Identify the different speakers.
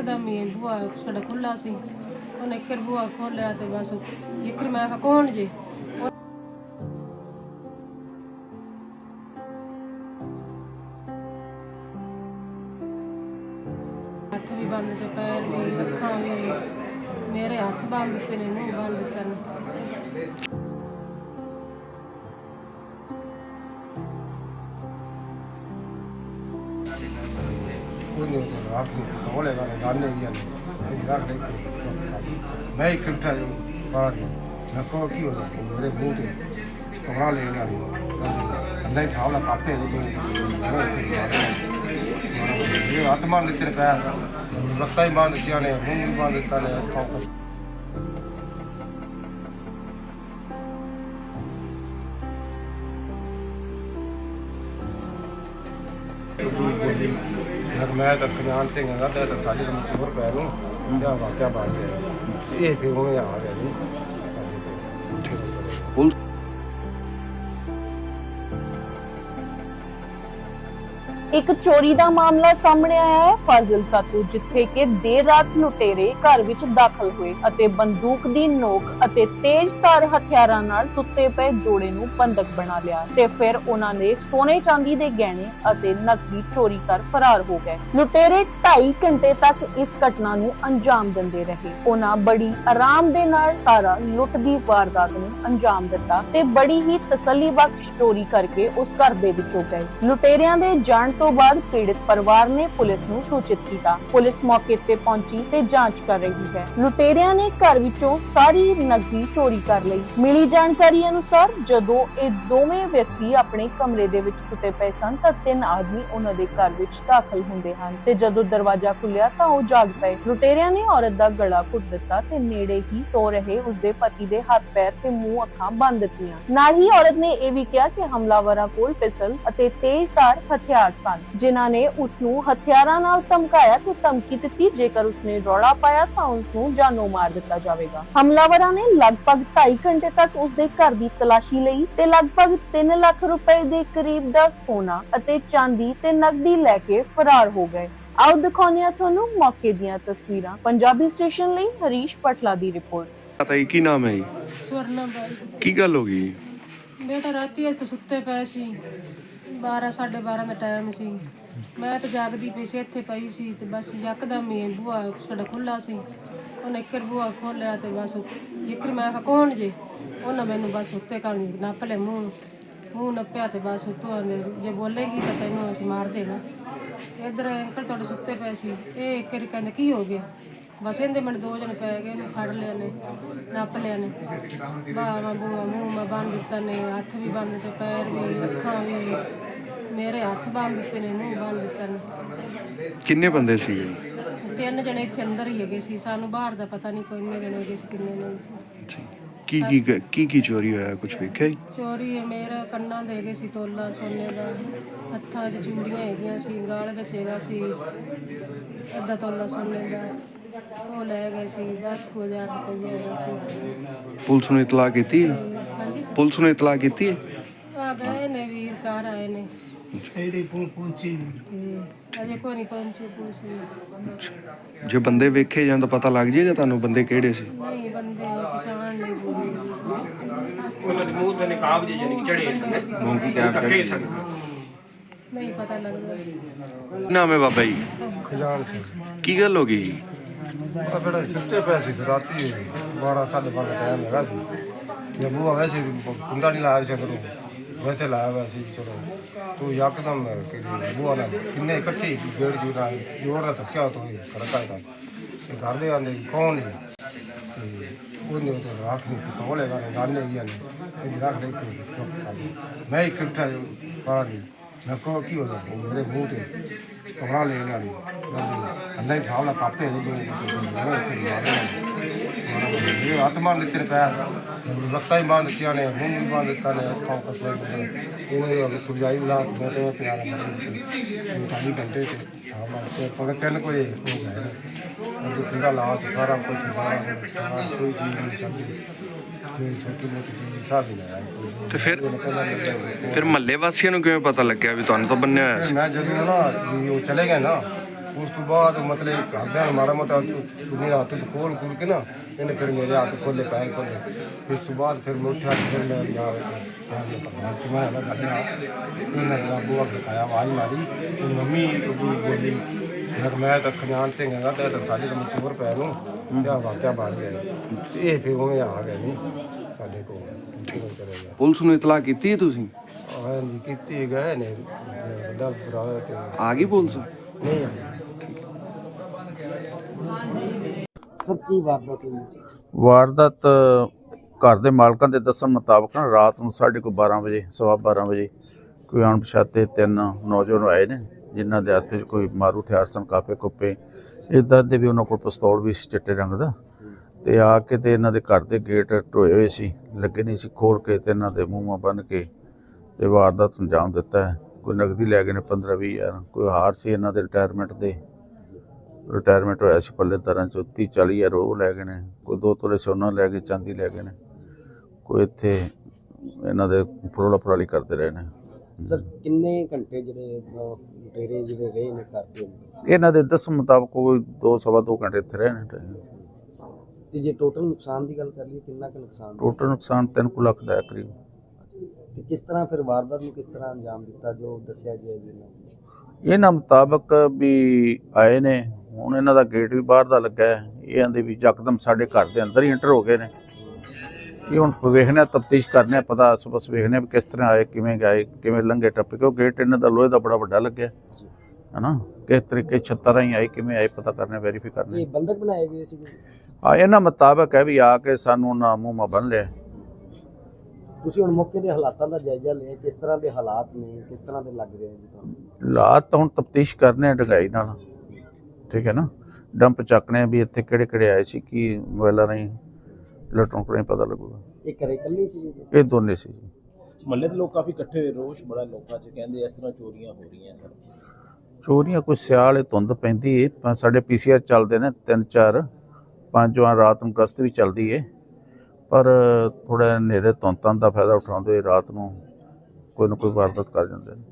Speaker 1: ਯਕਦਮ ਹੀ ਬੂਆ ਸਾਡਾ ਖੁੱਲਾ ਸੀ। ਉਹਨੇ ਇੱਕ ਬੂਆ ਖੋਲਿਆ ਤੇ ਬਸ ਇੱਕ ਮੈਂ ਕਿਹਾ ਕੌਣ ਜੇ? ਹੱਥ ਵੀ ਬੰਨ ਤੇ, ਪੈਰ ਵੀ, ਅੱਖਾਂ ਵੀ, ਮੇਰੇ ਹੱਥ ਬੰਨ ਦਿੱਤੇ ਨੇ ਮੂੰਹ ਬੰਨ ਦਿੱਤਾ ਨੇ
Speaker 2: ਉਹਨੇ ਉਹ ਰਾਤ ਨੂੰ ਪਿਸਤੌਲ ਹੈਗਾ ਨੇ ਗਾਨੇ ਵੀ ਨੇ ਇਹ ਰੱਖ ਲੈ ਮੈਂ ਇੱਕ ਉੱਠਾ ਜੋ ਬਾਹਰ ਨੂੰ ਮੈਂ ਕਹੋ ਕੀ ਹੋ ਗਿਆ ਮੇਰੇ ਮੂੰਹ ਤੇ ਕਮਰਾ ਲੈ ਲਿਆ ਅੰਦਰ ਹੀ ਛਾਵਲਾ ਕਾਪੇ ਦੇ ਤੋਂ ਇਹ ਆਤਮਾ ਦੇ ਤੇਰੇ ਪੈਰ ਲੱਤਾਂ ਹੀ ਬੰਦ ਦਿੱਤੀਆਂ ਨੇ ਮੂੰਹ ਵੀ ਬੰਦ ਦਿੱਤਾ ਨੇ ਅੱਖਾਂ ਮੈਂ ਤਾਂ ਕਲਿਆਣ ਸਿੰਘ ਹੈਗਾ ਤੇ ਸਾਡੇ ਨੂੰ ਚੋਰ ਪੈ ਨੂੰ ਕਿਆ ਵਾਕਿਆ ਬਣ ਗਿਆ। ਇਹ ਫਿਰ ਉਹ ਆ ਗਿਆ ਨਹੀਂ ਸਾਡੇ ਕੋਲ
Speaker 3: ਇੱਕ ਚੋਰੀ ਦਾ ਮਾਮਲਾ ਸਾਹਮਣੇ ਆਇਆ ਹੈ। ਫਾਜ਼ਿਲਕਾ ਤੋਂ, ਜਿੱਥੇ ਕਿ ਦੇਰ ਰਾਤ ਲੁਟੇਰੇ ਘਰ ਵਿੱਚ ਦਾਖਲ ਹੋਏ ਅਤੇ ਬੰਦੂਕ ਦੀ ਨੋਕ ਅਤੇ ਤੇਜ਼ਧਾਰ ਹਥਿਆਰਾਂ ਨਾਲ ਸੁੱਤੇ ਪਏ ਜੋੜੇ ਨੂੰ ਬੰਦਕ ਬਣਾ ਲਿਆ ਤੇ ਫਿਰ ਉਹਨਾਂ ਨੇ ਸੋਨੇ ਚਾਂਦੀ ਦੇ ਗਹਿਣੇ ਅਤੇ ਨਕਦੀ ਚੋਰੀ ਕਰ ਫਰਾਰ ਹੋ ਗਏ। ਲੁਟੇਰੇ 2.5 ਘੰਟੇ ਤੱਕ ਇਸ ਘਟਨਾ ਨੂੰ ਅੰਜਾਮ ਦਿੰਦੇ ਰਹੇ। ਉਹਨਾਂ ਬੜੀ ਆਰਾਮ ਦੇ ਨਾਲ ਸਾਰਾ ਲੁੱਟ ਦੀ ਵਾਰਦਾਤ ਨੂੰ ਅੰਜਾਮ ਦਿੱਤਾ ਤੇ ਬੜੀ ਹੀ ਤਸੱਲੀ ਬਖਸ਼ ਚੋਰੀ ਕਰਕੇ ਉਸ ਘਰ ਦੇ ਵਿੱਚੋਂ ਗਏ। ਲੁਟੇਰਿਆਂ ਦੇ ਜਾਣ ਤੋਂ ਬਾਅਦ ਪੀੜਤ ਪਰਿਵਾਰ ਨੇ ਪੁਲਿਸ ਨੂੰ ਸੂਚਿਤ ਕੀਤਾ। ਪੁਲਿਸ ਮੌਕੇ ਤੇ ਪਹੁੰਚੀ ਤੇ ਜਾਂਚ ਕਰ ਰਹੀ ਹੈ। ਲੁਟੇਰਿਆਂ ਨੇ ਘਰ ਵਿੱਚੋਂ ਸਾਰੀ ਨਕਦੀ ਚੋਰੀ ਕਰ ਲਈ। ਮਿਲੀ ਜਾਣਕਾਰੀ ਅਨੁਸਾਰ, ਜਦੋਂ ਇਹ ਦੋਵੇਂ ਵਿਅਕਤੀ ਆਪਣੇ ਕਮਰੇ ਦੇ ਵਿੱਚ ਸੁੱਤੇ ਪਏ ਸਨ, ਤਾਂ ਤਿੰਨ ਆਦਮੀ ਉਹਨਾਂ ਦੇ ਘਰ ਵਿੱਚ ਦਾਖਲ ਹੁੰਦੇ ਹਨ ਤੇ ਜਦੋਂ ਦਰਵਾਜ਼ਾ ਖੁੱਲਿਆ, ਤਾਂ ਉਹ ਜਾਗ ਪਏ। ਲੁਟੇਰਿਆਂ ਨੇ ਔਰਤ ਦਾ ਗਲਾ ਘੁੱਟ ਦਿੱਤਾ ਤੇ ਨੇੜੇ ਹੀ ਸੋ ਰਹੇ ਉਸਦੇ ਪਤੀ ਦੇ ਹੱਥ, ਪੈਰ ਤੇ ਮੂੰਹ, ਅੱਖਾਂ ਬੰਦ ਦਿੱਤੀਆਂ। ਨਾਲ ਹੀ ਔਰਤ ਨੇ ਇਹ ਵੀ ਕਿਹਾ ਕਿ ਹਮਲਾਵਰਾਂ ਕੋਲ ਪਿਸਤਲ ਅਤੇ ਤੇਜ਼ਧਾਰ ਹਥਿਆਰ ਸਨ। ਜਿਨ੍ਹਾਂ ਨੇ ਉਸ ਨੂੰ ਹਥਿਆਰਾਂ ਨਾਲ ਧਮਕਾਇਆ ਤੇ ਧਮਕੀ ਦਿੱਤੀ। ਜੇਕਰ ਉਸਨੇ ਰੌਲਾ ਪਾਇਆ ਤਾਂ ਉਸ ਨੂੰ ਜਾਨੋਂ ਮਾਰ ਦਿੱਤਾ ਜਾਵੇਗਾ। ਹਮਲਾਵਰਾਂ ਨੇ ਲਗਭਗ 2.5 ਘੰਟੇ ਤੱਕ ਉਸ ਦੇ ਘਰ ਦੀ ਤਲਾਸ਼ੀ ਲਈ ਤੇ ਲਗਭਗ 3 ਲੱਖ ਰੁਪਏ ਦੇ ਕਰੀਬ ਦਾ ਸੋਨਾ ਅਤੇ ਚਾਂਦੀ ਤੇ ਨਕਦੀ ਲੈ ਕੇ ਫਰਾਰ ਹੋ ਗਏ। ਆਓ ਦਿਖਾਉਂਦੇ ਹਾਂ ਤੁਹਾਨੂੰ ਮੌਕੇ ਦੀਆਂ ਤਸਵੀਰਾਂ। ਪੰਜਾਬੀ ਸਟੇਸ਼ਨ ਲਈ ਹਰੀਸ਼ ਪਟਲਾ ਦੀ ਰਿਪੋਰਟ।
Speaker 4: ਪਤਾ ਹੀ ਕੀ ਨਾਮ ਹੈ ਜੀ?
Speaker 1: ਸਵਰਨਾ ਬਾਈ।
Speaker 4: ਕੀ ਗੱਲ ਹੋ ਗਈ?
Speaker 1: ਬੇਟਾ ਰਾਤੀ ਅਸੀਂ ਸੁੱਤੇ ਪਏ ਸੀ। 12 12:30 ਦਾ ਟਾਈਮ ਸੀ। ਮੈਂ ਤਾਂ ਜਾਗਦੀ ਪਈ ਸੀ, ਇੱਥੇ ਪਈ ਸੀ ਤੇ ਬਸ ਯਕਦਮ ਹੀ ਬੂਆ ਸਾਡਾ ਖੁੱਲਾ ਸੀ। ਉਹਨੇ ਇੱਕ ਵਾਰ ਬੂਆ ਖੋਲਿਆ ਤੇ ਬਸ ਇੱਕ ਮੈਂ ਕਿਹਾ, ਕੌਣ ਜੇ? ਉਹਨਾਂ ਮੈਨੂੰ ਬਸ ਉੱਤੇ ਕਰ ਨੱਪ ਲਿਆ ਮੂੰਹ। ਮੂੰਹ ਨੱਪਿਆ ਤੇ ਬਸ ਉੱਤੋਂ ਆਂਦੇ, ਜੇ ਬੋਲੇਗੀ ਤਾਂ ਤੈਨੂੰ ਅਸੀਂ ਮਾਰ ਦੇਣਾ। ਇੱਧਰ ਅੰਕਲ ਤੁਹਾਡੇ ਸੁੱਤੇ ਪਏ ਸੀ। ਇਹ ਇੱਕ ਵਾਰੀ ਕਹਿੰਦੇ, ਕੀ ਹੋ ਗਿਆ? ਬਸ ਇਹਦੇ ਮੈਨੂੰ ਦੋ ਜਣੇ ਪੈ ਗਏ ਇਹਨੂੰ ਫੜ ਲਿਆ ਨੇ ਨੱਪ ਲਿਆ ਨੇ। ਬਾਹਾਂ ਬੂਹਾਂ ਮੂੰਹ ਮੈਂ ਬੰਨ ਦਿੱਤਾ ਨੇ ਹੱਥ ਵੀ ਬੰਨ ਦਿੱਤੇ ਪੈਰ ਵੀ ਅੱਖਾਂ ਵੀ। ਮੇਰੇ ਹੱਥ ਬੰਨ ਦਿੱਤੇ ਨੇ ਮੂੰਹ ਬੰਨ ਦਿੱਤਾ ਨੇ।
Speaker 4: ਕਿੰਨੇ ਬੰਦੇ ਸੀਗੇ?
Speaker 1: ਤਿੰਨ ਜਣੇ ਇੱਥੇ ਅੰਦਰ ਹੀ ਹੈਗੇ ਸੀ ਸਾਨੂੰ ਬਾਹਰ ਦਾ ਪਤਾ ਨਹੀਂ ਕੋਈ ਇੰਨੇ ਜਣੇ ਹੈਗੇ ਸੀ ਕਿੰਨੇ ਨਹੀਂ ਸੀ।
Speaker 4: ਕੀ ਕੀ ਕੀ ਕੀ ਚੋਰੀ ਹੋਇਆ ਕੁਝ ਵੇਖਿਆ ਜੀ?
Speaker 1: ਚੋਰੀ ਮੇਰਾ ਕੰਨਾਂ ਦੇ ਹੈਗੇ ਸੀ ਤੋਲਾ ਸੋਨੇ ਦਾ ਹੱਥਾਂ 'ਚ ਚੂੜੀਆਂ ਹੈਗੀਆਂ ਸੀ ਗਾਲ ਵਿੱਚ ਹੈਗਾ ਸੀ ਅੱਧਾ ਤੋਲਾ ਸੋਨੇ ਦਾ। ਉਹ ਲੈ ਗਏ ਸੀ 10000 ਰੁਪਏ ਹੈਗਾ ਸੀ
Speaker 4: ਪੁਲਿਸ ਨੂੰ ਇਤਲਾਹ ਕੀਤੀ ਹੈ?
Speaker 1: ਹਾਂਜੀ।
Speaker 4: ਪੁਲਿਸ ਨੂੰ ਇਤਲਾਹ ਕੀਤੀ ਹੈ?
Speaker 1: ਆ ਗਏ ਨੇ ਵੀਰ ਘਰ ਆਏ ਨੇ।
Speaker 5: ਇਹਦੀ ਪੁਲ ਪਹੁੰਚੀ ਨਹੀਂ
Speaker 1: ਤੇ ਅਜੇ ਕੋਈ ਨਹੀਂ ਪਹੁੰਚੇ ਪੁਲਿਸ ਨਹੀਂ
Speaker 4: ਜੇ ਬੰਦੇ ਵੇਖੇ ਜਾਂ ਤਾਂ ਪਤਾ ਲੱਗ ਜਾਏਗਾ ਤੁਹਾਨੂੰ ਬੰਦੇ ਕਿਹੜੇ ਸੀ।
Speaker 1: ਨਹੀਂ ਬੰਦੇ ਪਛਾਣ ਨਹੀਂ ਪੂਰੀ।
Speaker 6: ਉਹਨਾਂ ਦੇ ਮੂੰਹ ਤੇ ਨਕਾਬ ਜਿਹੇ ਜਾਨੀ ਚੜੇ ਸਨ
Speaker 1: ਨਹੀਂ ਪਤਾ ਲੱਗਦਾ।
Speaker 4: ਕੀ ਨਾਮ ਹੈ ਬਾਬਾ ਜੀ?
Speaker 2: ਖਜਾਨ ਸਿੰਘ।
Speaker 4: ਕੀ ਗੱਲ ਹੋ ਗਈ?
Speaker 2: ਉਹ ਬੜਾ ਸੁੱਤੇ ਪਏ ਸੀ ਰਾਤੀ 12 12:30 ਦਾ ਟਾਈਮ ਹੈਗਾ ਸੀ। ਜੇ ਬੂਆ ਵੈਸੇ ਕੁੰਡਾ ਨਹੀਂ ਲਾਇਆ ਸੀ ਅੰਦਰੋਂ ਵੈਸੇ ਲਾਇਆ ਹੋਇਆ ਸੀ, ਚਲੋ। ਤੂੰ ਯਕਦਮ ਬੂਆ ਨਾਲ ਕਿੰਨੇ ਇਕੱਠੇ ਗੇੜ ਜੂ ਨਾਲ ਜੋਰ ਦਾ ਧੱਕਿਆ ਤੂੰ ਖੜਕਾ ਦਾ ਤੇ ਘਰ ਦੇ ਆਂਦੇ ਕੌਣ ਹੈ ਤੇ ਉਹਨੇ ਉਹ ਰਾਤ ਨੂੰ ਪਿਸਤੌਲ ਹੈਗਾ ਨੇ। ਗਾਨੇ ਵੀ ਨੇ ਇਹ ਰੱਖ ਲੈ ਮੈਂ ਇੱਕ ਉੱਠਾ ਜੋ। ਬਾਹਰ ਨੂੰ ਮੈਂ ਕਹੋ ਕੀ ਹੋ ਗਿਆ ਮੇਰੇ ਮੂੰਹ ਤੇ ਕਮਰਾ ਲੈ ਲਿਆ ਅੰਦਰ ਹੀ ਛਾਵਲਾ ਕਾਪੇ ਦੇ ਤੋਂ ਇਹ ਆਤਮਾ ਦੇ ਤੇਰੇ ਪੈਰ ਲੱਤਾਂ ਹੀ ਬੰਦ ਦਿੱਤੀਆਂ ਨੇ ਮੂੰਹ ਵੀ ਬੰਦ ਦਿੱਤਾ ਨੇ ਅੱਖਾਂ ਕੱਪੜੇ ਇਹਨੇ ਉਹ ਖੁਰਜਾਈ ਬੁਲਾ ਕੇ ਤੇ ਪਿਆਰ ਮਤਲਬ ਢਾਈ ਘੰਟੇ ਤੇ ਛਾਵਲਾ ਤੇ ਪਗਰ ਤਿੰਨ ਕੋਈ ਹੋ ਗਿਆ ਉਹ ਪੂਰਾ ਲਾ ਤੇ ਸਾਰਾ ਕੁਝ ਸਾਰਾ ਸਾਰਾ ਕੋਈ ਚੀਜ਼ ਨਹੀਂ ਛੱਡੀ ਜੇ ਛੋਟੀ ਮੋਟੀ ਚੀਜ਼ ਸਾਹ ਵੀ
Speaker 4: ਫਿਰ ਮਹੱਲੇ ਵਾਸੀਆਂ ਨੂੰ ਕਿਵੇਂ ਪਤਾ ਲੱਗਿਆ ਵੀ ਤੁਹਾਨੂੰ ਤਾਂ ਬੰਨਿਆ ਹੋਇਆ ਸੀ?
Speaker 2: ਮੈਂ ਜਦੋਂ ਨਾ ਵੀ ਉਹ ਚਲੇ ਗਏ ਨਾ, ਉਸ ਤੋਂ ਬਾਅਦ ਮਤਲਬ ਘਰਦਿਆਂ ਨੇ ਮਾੜਾ ਮੋਟਾ ਚੁੰਨੀ ਦਾ ਹੱਥ ਖੋਲ ਖੋਲ ਕੇ ਨਾ, ਇਹਨੇ ਫਿਰ ਮੇਰੇ ਹੱਥ ਖੋਲੇ, ਪੈਰ ਖੋਲੇ। ਉਸ ਤੋਂ ਬਾਅਦ ਫਿਰ ਮੈਂ ਉੱਠਿਆ ਤੇ ਫਿਰ ਮੈਂ ਨਾਲ ਪੰਚ ਮੈਂ ਆਲਾ ਸਾਡੇ ਨਾਲ। ਇਹਨਾਂ ਦਾ ਬੂਆ ਖਕਾਇਆ ਆਵਾਜ਼ ਮਾਰੀ, ਤੇ ਮੰਮੀ ਬੋਲੀ ਮੈਂ ਮੈਂ ਤਾਂ ਖਜਾਨ ਸਿੰਘ ਹੈਗਾ ਤੇ ਸਾਡੇ ਤੋਂ ਚੋਰ ਪੈ ਨੂੰ ਕਿਆ ਵਾਕਿਆ ਬਣ ਗਿਆ ਇਹ। ਫਿਰ ਉਵੇਂ ਆ ਗਏ ਨਹੀਂ ਸਾਡੇ ਕੋਲ। ਕਰੇਗਾ
Speaker 4: ਪੁਲਿਸ ਨੂੰ ਇਤਲਾਹ ਕੀਤੀ ਹੈ ਤੁਸੀਂ?
Speaker 2: ਹਾਂਜੀ ਕੀਤੀ ਗਏ ਨੇ। ਵੱਡਾ ਭਰਾ ਤੇ
Speaker 4: ਆ ਗਈ ਪੁਲਿਸ?
Speaker 2: ਨਹੀਂ ਹੋਈ?
Speaker 7: ਵਾਰਦਾਤ ਘਰ ਦੇ ਮਾਲਕਾਂ ਦੇ ਦੱਸਣ ਮੁਤਾਬਕ ਨਾ ਰਾਤ ਨੂੰ ਸਾਢੇ ਕੁ 12 ਵਜੇ ਸਵਾ 12 ਵਜੇ ਕੋਈ ਅਣਪਛਾਤੇ ਤਿੰਨ ਨੌਜਵਾਨ ਆਏ ਨੇ। ਜਿਨ੍ਹਾਂ ਦੇ ਹੱਥ 'ਚ ਕੋਈ ਮਾਰੂ ਹਥਿਆਰ ਸਨ, ਕਾਪੇ ਕੁੱਪੇ। ਇਦਾਂ ਦੇ ਵੀ ਉਹਨਾਂ ਕੋਲ ਪਿਸਤੌਲ ਵੀ ਸੀ ਚਿੱਟੇ ਰੰਗ ਦਾ। ਤੇ ਆ ਕੇ ਤੇ ਇਹਨਾਂ ਦੇ ਘਰ ਦੇ ਗੇਟ ਢੋਏ ਹੋਏ ਸੀ, ਲੱਗੇ ਨਹੀਂ ਸੀ ਖੋਲ ਕੇ ਤੇ ਇਹਨਾਂ ਦੇ ਮੂੰਹਾਂ ਬੰਨ ਕੇ ਤੇ ਵਾਰਦਾਤ ਨੂੰ ਅੰਜਾਮ ਦਿੱਤਾ ਹੈ। ਕੋਈ ਨਗਦੀ ਲੈ ਗਏ ਨੇ 15 20 ਹਜ਼ਾਰ, ਕੋਈ ਹਾਰ ਸੀ ਇਹਨਾਂ ਦੇ ਰਿਟਾਇਰਮੈਂਟ ਦੇ। ਰਿਟਾਇਰਮੈਂਟ ਹੋਇਆ ਸੀ ਪੱਲੇ ਤਰ੍ਹਾਂ ਚ 30 40 ਹਜ਼ਾਰ ਉਹ ਲੈ ਗਏ ਨੇ, ਕੋਈ ਦੋ ਤੋਲੇ ਸੋਨਾ ਲੈ ਗਏ, ਚਾਂਦੀ ਲੈ ਗਏ ਨੇ। ਕੋਈ ਇੱਥੇ ਇਹਨਾਂ ਦੇ ਫਰੋਲਾ ਫਰਾਲੀ ਕਰਦੇ ਰਹੇ ਨੇ।
Speaker 8: ਸਰ ਕਿੰਨੇ ਘੰਟੇ ਜਿਹੜੇ ਲੁਟੇਰੇ ਜਿਹੜੇ ਰਹੇ ਨੇ ਕਰਦੇ
Speaker 7: ਇਹਨਾਂ ਦੇ ਦੱਸਣ ਮੁਤਾਬਕ ਕੋਈ ਦੋ ਸਵਾ ਦੋ ਘੰਟੇ ਇੱਥੇ ਰਹੇ ਨੇ
Speaker 8: ਤੇ ਜੇ ਟੋਟਲ ਨੁਕਸਾਨ ਦੀ ਗੱਲ ਕਰ ਲਈਏ ਕਿੰਨਾ ਕੁ ਨੁਕਸਾਨ
Speaker 7: ਟੋਟਲ ਨੁਕਸਾਨ 3 ਕੁ ਲੱਖ ਦਾ ਹੈ ਕਰੀਬ।
Speaker 8: ਤੇ ਕਿਸ ਤਰ੍ਹਾਂ ਫਿਰ ਵਾਰਦਾਤ ਨੂੰ ਕਿਸ ਤਰ੍ਹਾਂ ਅੰਜਾਮ ਦਿੱਤਾ ਜੋ ਦੱਸਿਆ ਗਿਆ ਜੀ ਇਹਨਾਂ ਨੇ?
Speaker 7: ਇਹਨਾਂ ਮੁਤਾਬਕ ਵੀ ਆਏ ਨੇ ਹੁਣ ਇਹਨਾਂ ਦਾ ਗੇਟ ਵੀ ਬਾਹਰ ਦਾ ਲੱਗਾ ਹੈ। ਇਹ ਆਂਦੇ ਵੀ ਯਕਦਮ ਸਾਡੇ ਘਰ ਦੇ ਅੰਦਰ ਹੀ ਐਂਟਰ ਹੋ ਗਏ ਨੇ। ਇਹ ਹੁਣ ਵੇਖਣਾ ਤਫਤੀਸ਼ ਕਰਨੇ ਪਤਾ ਸਬਸ ਵੇਖਣੇ ਕਿਸ ਤਰ੍ਹਾਂ ਆਏ ਕਿਵੇਂ ਗਏ ਕਿਵੇਂ ਲੰਘੇ ਟੱਪੇ ਕਿਉਂ ਗੇਟ ਇਹਨਾਂ ਦਾ ਲੋਹੇ ਦਾ ਬੜਾ ਵੱਡਾ ਲੱਗਿਆ। ਹਨਾ? ਕਿਸ ਤਰੀਕੇ ਛੱਤਾਂ ਰਾਹੀਂ ਆਏ ਕਿਵੇਂ ਆਏ ਪਤਾ ਕਰਨੇ ਵੈਰੀਫਾਈ ਕਰਨੇ
Speaker 8: ਇਹ ਬੰਦਕ ਬਣਾਏ ਗਏ ਸੀ
Speaker 7: ਆ ਇਹਨਾਂ ਮੁਤਾਬਕ ਹੈ ਵੀ ਆ ਕੇ ਸਾਨੂੰ ਨਾ ਮੂੰਹ ਮਾ ਬੰਨ ਲਿਆ।
Speaker 8: ਤੁਸੀਂ ਹੁਣ ਮੌਕੇ ਦੇ ਹਾਲਾਤਾਂ ਦਾ ਜਾਇਜ਼ਾ ਲਿਆ ਕਿਸ ਤਰ੍ਹਾਂ ਦੇ ਹਾਲਾਤ ਨੇ ਕਿਸ ਤਰ੍ਹਾਂ ਦੇ ਲੱਗ ਰਹੇ ਜੀ ਤੁਹਾਨੂੰ?
Speaker 7: ਲਾਤ ਹੁਣ ਤਫਤੀਸ਼ ਕਰਨੇ ਡਗਾਈ ਨਾਲ। ਠੀਕ ਹੈ ਨਾ? ਡੰਪ ਚੱਕਣੇ ਵੀ ਇੱਥੇ ਕਿਹੜੇ ਕਿਹੜੇ ਆਏ ਸੀ ਕੀ ਮੋਬਾਈਲਾਂ ਰਾਹੀਂ। ਲਟੋਂ ਕੋਲੇ ਪਤਾ ਲੱਗੂਗਾ।
Speaker 8: ਇਹ ਘਰੇ ਇਕੱਲੇ ਸੀ ਜੀ?
Speaker 7: ਇਹ ਦੋਨੇ ਸੀ ਜੀ।
Speaker 9: ਮਹੱਲੇ ਦੇ ਲੋਕ ਕਾਫੀ ਇਕੱਠੇ ਹੋਏ ਰੋਸ਼ ਬੜਾ ਲੋਕਾਂ 'ਚ ਕਹਿੰਦੇ ਇਸ ਤਰ੍ਹਾਂ ਚੋਰੀਆਂ ਹੋ ਰਹੀਆਂ ਸਰ
Speaker 7: ਚੋਰੀਆਂ ਕੋਈ ਸਿਆਲ ਇਹ ਧੁੰਦ ਪੈਂਦੀ ਏ ਪ- ਸਾਡੇ ਪੀਸੀਆਰ ਚੱਲਦੇ ਨੇ ਤਿੰਨ ਚਾਰ ਪੰਜ ਵਾਰ ਰਾਤ ਨੂੰ ਗਸ਼ਤ ਵੀ ਚੱਲਦੀ ਏ। ਪਰ ਥੋੜਾ ਹਨੇਰੇ ਧੁੰਦਾਂ ਦਾ ਫਾਇਦਾ ਉਠਾਉਂਦੇ ਹੋਏ ਰਾਤ ਨੂੰ ਕੋਈ ਨਾ ਕੋਈ ਵਾਰਦਾਤ ਕਰ ਜਾਂਦੇ ਨੇ।